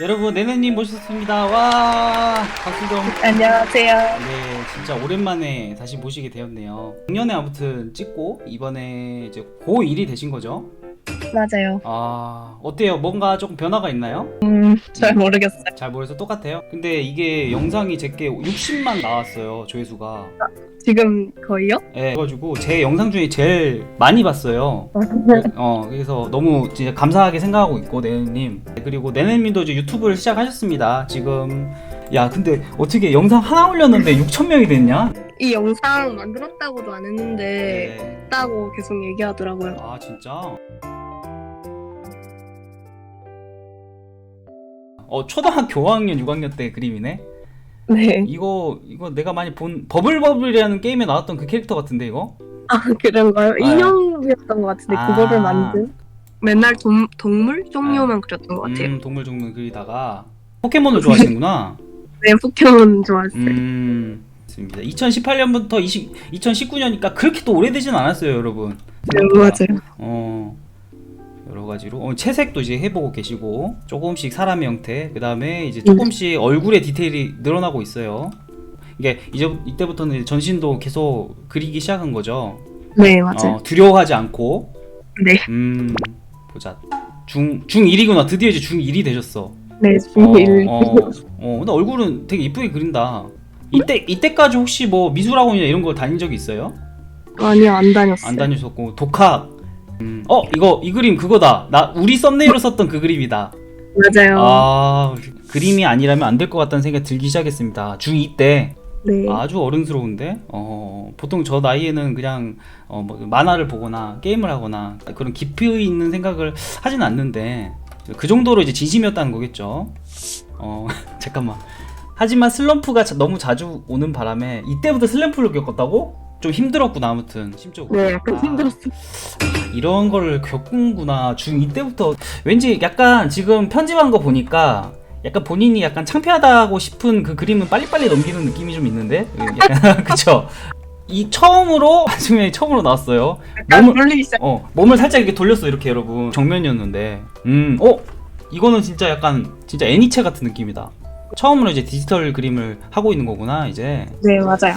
여러분 네네님 모셨습니다. 와 박수 좀. 안녕하세요. 네, 진짜 오랜만에 다시 모시게 되었네요. 작년에 아무튼 찍고 이번에 이제 고1이 되신 거죠? 맞아요. 아 어때요? 뭔가 조금 변화가 있나요? 잘 모르겠어요. 잘 모르겠어 똑같아요. 근데 이게 영상이 제게 60만 나왔어요 조회수가. 지금 거의요? 네, 그래가지고 제 영상 중에 제일 많이 봤어요. 어 그래서 너무 진짜 감사하게 생각하고 있고 네네님 그리고 네네님도 이제 유튜브를 시작하셨습니다. 지금 야 근데 어떻게 영상 하나 올렸는데 6천 명이 됐냐? 이 영상 만들었다고도 안 했는데 네. 했다고 계속 얘기하더라고요. 아 진짜? 어 초등학교 5학년 6학년 때 그림이네. 네. 이거 이거 내가 많이 본 버블버블이라는 게임에 나왔던 그 캐릭터 같은데 이거? 아 그런가요? 아. 인형이었던 것 같은데 아. 그거를 만든 맨날 동, 동물 종류만 그렸던 것 같아요. 음, 동물 종류 그리다가 포켓몬을 좋아하시는구나. 네 포켓몬 좋아했어요. 음. 맞습니다. 2018년부터 20, 2019년이니까 그렇게 또 오래되진 않았어요, 여러분. 네 맞아요. 어 여러 가지로 어, 채색도 이제 해보고 계시고 조금씩 사람의 형태 그 다음에 이제 조금씩 얼굴의 디테일이 늘어나고 있어요. 이게 이제 이때부터는 전신도 계속 그리기 시작한 거죠. 네 맞아요. 어, 두려워하지 않고 네. 음 보자 중 중 1이구나 드디어 이제 중 1이 되셨어. 네 어, 중일. 어, 어, 근데 얼굴은 되게 이쁘게 그린다. 이때 이때까지 혹시 뭐 미술학원이나 이런 거 다닌 적이 있어요? 아니요 안 다녔어요. 안 다니셨고 독학. 음, 어 이거 이 그림 그거다. 나 우리 썸네일로 썼던 그 그림이다. 맞아요. 아 그림이 아니라면 안 될 것 같다는 생각이 들기 시작했습니다. 중2 때 네. 아주 어른스러운데 어, 보통 저 나이에는 그냥 어, 뭐 만화를 보거나 게임을 하거나 그런 깊이 있는 생각을 하진 않는데 그 정도로 이제 진심이었다는 거겠죠. 어 잠깐만. 하지만 슬럼프가 자- 너무 자주 오는 바람에 이때부터 슬럼프를 겪었다고? 좀 힘들었구나 아무튼 심적으로. 네 약간 아, 힘들었어요. 이런 거를 겪은구나 중2 때부터 왠지 약간 지금 편집한 거 보니까 약간 본인이 약간 창피하다고 싶은 그 그림은 빨리빨리 넘기는 느낌이 좀 있는데 약간 그쵸 이 처음으로 나중에 처음으로 나왔어요 약간 몸을 시작. 어 몸을 살짝 이렇게 돌렸어 이렇게 여러분 정면이었는데 음어 이거는 진짜 약간 진짜 애니체 같은 느낌이다 처음으로 이제 디지털 그림을 하고 있는 거구나 이제 네 맞아요.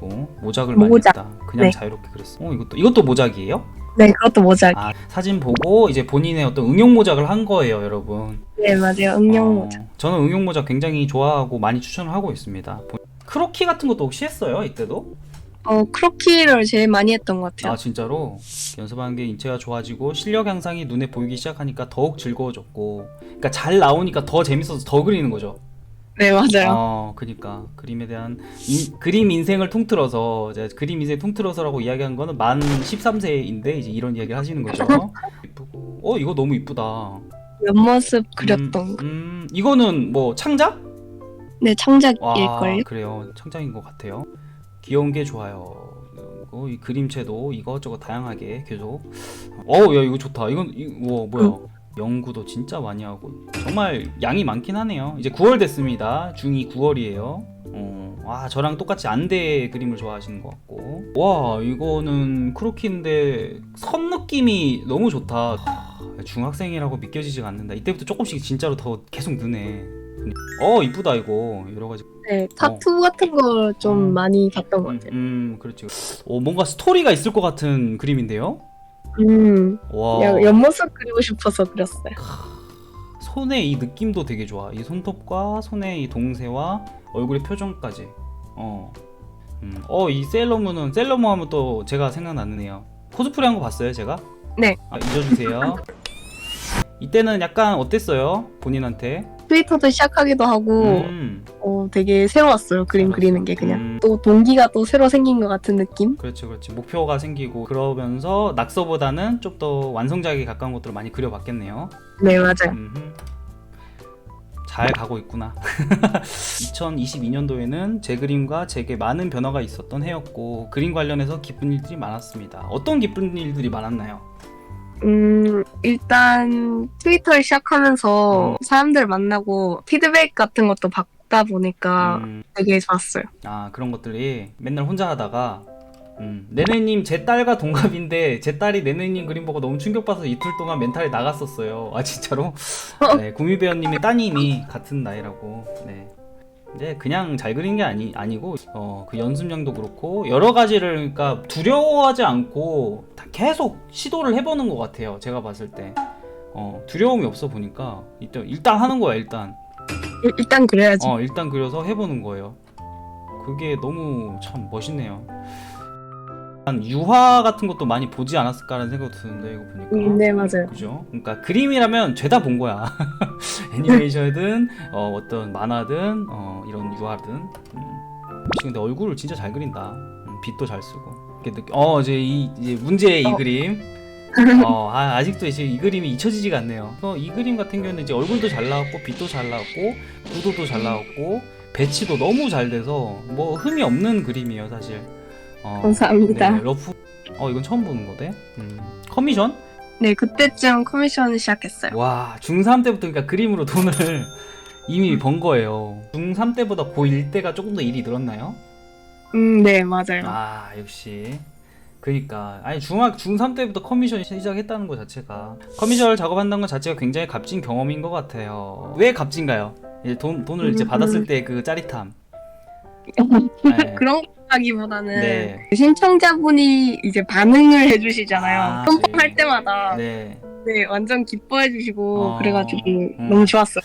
어, 모작을 많이 모작. 했다 그냥 네. 자유롭게 그렸어 어 이것도 이것도 모작이에요? 네 그것도 모자. 아, 사진 보고 이제 본인의 어떤 응용 모작을 한 거예요, 여러분. 네 맞아요. 응용 어, 모자. 저는 응용 모작 굉장히 좋아하고 많이 추천을 하고 있습니다. 보- 크로키 같은 것도 혹시 했어요, 이때도? 어 크로키를 제일 많이 했던 것 같아요. 아, 진짜로? 연습하는 게 인체가 좋아지고 실력 향상이 눈에 보이기 시작하니까 더욱 즐거워졌고, 그러니까 잘 나오니까 더 재밌어서 더 그리는 거죠. 네 맞아요. 어, 그니까 그림에 대한 인- 그림 인생을 통틀어서 이제 그림 인생 통틀어서라고 이야기한 거는 만 13세인데 이제 이런 이야기를 하시는 거죠. 이쁘고, 어, 이거 너무 이쁘다. 옆모습 그렸던 음, 거. 음, 이거는 뭐 창작? 네와 창작일걸요? 그래요 창작인 것 같아요. 귀여운 게 좋아요. 그리고 이 그림체도 이것저것 다양하게 계속. 어 야 이거 좋다. 이건 이, 와 뭐야? 연구도 진짜 많이 하고 정말 양이 많긴 하네요. 이제 9월 됐습니다. 중2 9월이에요. 어, 와 저랑 똑같이 안대 그림을 좋아하시는 것 같고 와 이거는 크로키인데 선 느낌이 너무 좋다. 하, 중학생이라고 믿겨지지가 않는다. 이때부터 조금씩 진짜로 더 계속 느네. 어 이쁘다 이거 여러 가지. 네 타투 같은 걸 좀 음. 많이 봤던 것 음, 같아요. 음 그렇지. 어 뭔가 스토리가 있을 것 같은 그림인데요. 음, 와 옆모습 그리고 싶어서 그렸어요. 손의 이 느낌도 되게 좋아. 이 손톱과 손의 이 동세와 얼굴의 표정까지. 어. 음. 어, 이 셀러문은 셀러문 하면 또 제가 생각나네요. 코스프레 한 거 봤어요, 제가? 네. 아, 잊어주세요. 이때는 약간 어땠어요? 본인한테? 트위터도 시작하기도 하고 음, 어, 되게 새로웠어요. 그림. 그리는 게 그냥 음. 또 동기가 또 새로 생긴 것 같은 느낌? 그렇지, 그렇지. 목표가 생기고 그러면서 낙서보다는 좀 더 완성작에 가까운 것들을 많이 그려봤겠네요. 네 맞아요. 음흠. 잘 가고 있구나. 2022년도에는 제 그림과 제게 많은 변화가 있었던 해였고 그림 관련해서 기쁜 일들이 많았습니다. 어떤 기쁜 일들이 많았나요? 음 일단 트위터를 시작하면서 음. 사람들 만나고 피드백 같은 것도 받 다 보니까 음, 되게 좋았어요. 아 그런 것들이 맨날 혼자 하다가 음, 네네님 제 딸과 동갑인데 제 딸이 네네님 그림 보고 너무 충격받아서 이틀 동안 멘탈이 나갔었어요. 아 진짜로? 네, 구미 배우님의 따님이 같은 나이라고. 네. 근데 그냥 잘 그린 게 아니 아니고 어, 그 연습량도 그렇고 여러 가지를 그러니까 두려워하지 않고 다 계속 시도를 해보는 것 같아요. 제가 봤을 때 어, 두려움이 없어 보니까 일단 일단 하는 거야 일단. 일- 일단 그래야지. 어 일단 그려서 해보는 거예요. 그게 너무 참 멋있네요. 한 유화 같은 것도 많이 보지 않았을까라는 생각도 드는데 이거 보니까. 음, 네 맞아요. 그죠? 그러니까 그림이라면 죄다 본 거야. 애니메이션이든 어, 어떤 만화든 어, 이런 유화든. 음. 역시 근데 얼굴을 진짜 잘 그린다. 음, 빛도 잘 쓰고. 이렇게 느껴- 어 이제 이 이제 문제의 이 어. 그림. 어, 아, 아직도 이제 이 그림이 잊혀지지가 않네요. 어, 이 그림 같은 경우는 이제 얼굴도 잘 나왔고 빛도 잘 나왔고 구도도 잘 나왔고 배치도 너무 잘 돼서 뭐 흠이 없는 그림이에요 사실. 어, 감사합니다. 네, 러프. 어 이건 처음 보는 거네. 음. 커미션? 네 그때쯤 커미션 시작했어요. 와 중3 때부터 그러니까 그림으로 돈을 이미 번 거예요. 중3 때보다 고1 때가 조금 더 일이 늘었나요? 음, 네 맞아요. 아 역시 그니까 아니 중학 중3 때부터 커미션 시작했다는 것 자체가 커미션 작업한다는 것 자체가 굉장히 값진 경험인 것 같아요 왜 값진가요? 이제 돈, 돈을 이제 음. 받았을 때 그 짜릿함 네. 그런 거라기보다는 네. 신청자분이 이제 반응을 해주시잖아요. 아, 컴펌할 네. 때마다 네. 네 완전 기뻐해주시고 어, 그래가지고 음. 너무 좋았어요.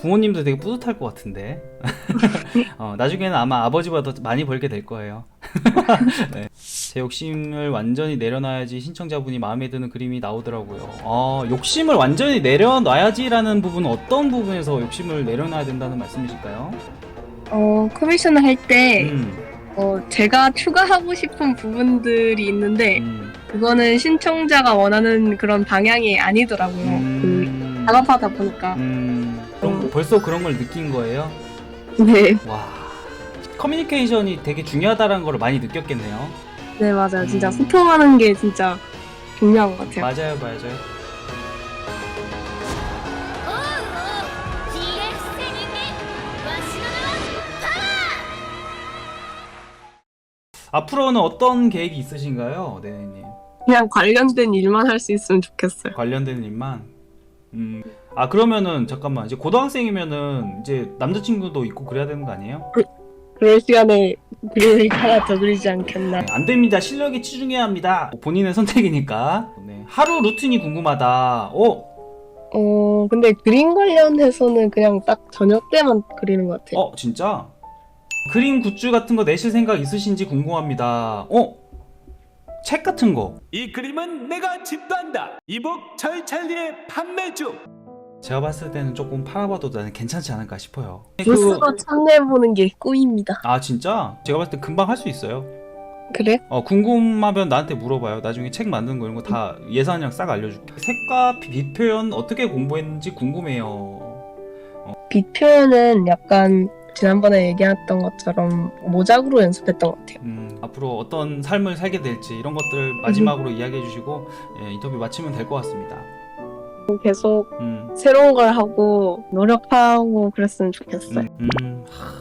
부모님도 되게 뿌듯할 것 같은데. 어, 나중에는 아마 아버지보다 더 많이 벌게 될 거예요. 네. 제 욕심을 완전히 내려놔야지 신청자분이 마음에 드는 그림이 나오더라고요. 어, 욕심을 완전히 내려놔야지라는 부분은 어떤 부분에서 욕심을 내려놔야 된다는 말씀이실까요? 어 커미션을 할 때 음, 어, 제가 추가하고 싶은 부분들이 있는데 음, 그거는 신청자가 원하는 그런 방향이 아니더라고요. 그 음, 작업하다 보니까. 음, 그럼 벌써 그런 걸 느낀 거예요? 네. 와. 커뮤니케이션이 되게 중요하다는 걸 많이 느꼈겠네요. 네, 맞아요. 진짜 음. 소통하는 게 진짜 중요한 것 같아요. 맞아요, 맞아요. 앞으로는 어떤 계획이 있으신가요, 네네님? 그냥 관련된 일만 할 수 있으면 좋겠어요. 관련된 일만. 음. 아 그러면은 잠깐만 이제 고등학생이면은 이제 남자친구도 있고 그래야 되는 거 아니에요? 그럴 시간에 그림을 하나 더 그리지 않겠나. 네, 안 됩니다. 실력에 치중해야 합니다. 본인의 선택이니까. 네. 하루 루틴이 궁금하다. 어? 어 근데 그림 관련해서는 그냥 딱 저녁 때만 그리는 것 같아요. 어 진짜? 그림 굿즈 같은 거 내실 생각 있으신지 궁금합니다. 어? 책 같은 거. 이 그림은 내가 집도한다. 이북 절찰리에 판매 중. 제가 봤을 때는 조금 팔아봐도 나는 괜찮지 않을까 싶어요. 부스로 참여해보는 게 꿈입니다. 아 진짜? 제가 봤을 때 금방 할 수 있어요. 그래? 어 궁금하면 나한테 물어봐요. 나중에 책 만드는 거 이런 거 다 예산이랑 싹 알려줄게. 색과 빛 표현 어떻게 공부했는지 궁금해요. 빛 표현은 약간 지난번에 얘기했던 것처럼 모작으로 연습했던 것 같아요. 음, 앞으로 어떤 삶을 살게 될지 이런 것들 마지막으로 이야기해 주시고 예, 인터뷰 마치면 될 것 같습니다. 계속 음, 새로운 걸 하고 노력하고 그랬으면 좋겠어요. 음, 음. 하,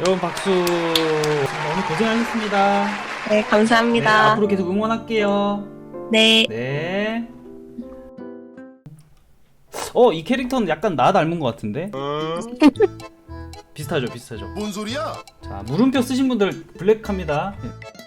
여러분 박수. 오늘 고생하셨습니다. 네, 네, 감사합니다. 앞으로 계속 응원할게요. 네. 네. 어, 이 캐릭터는 약간 나 닮은 것 같은데? 비슷하죠, 비슷하죠. 뭔 소리야? 자, 물음표 쓰신 분들 블랙합니다. 예.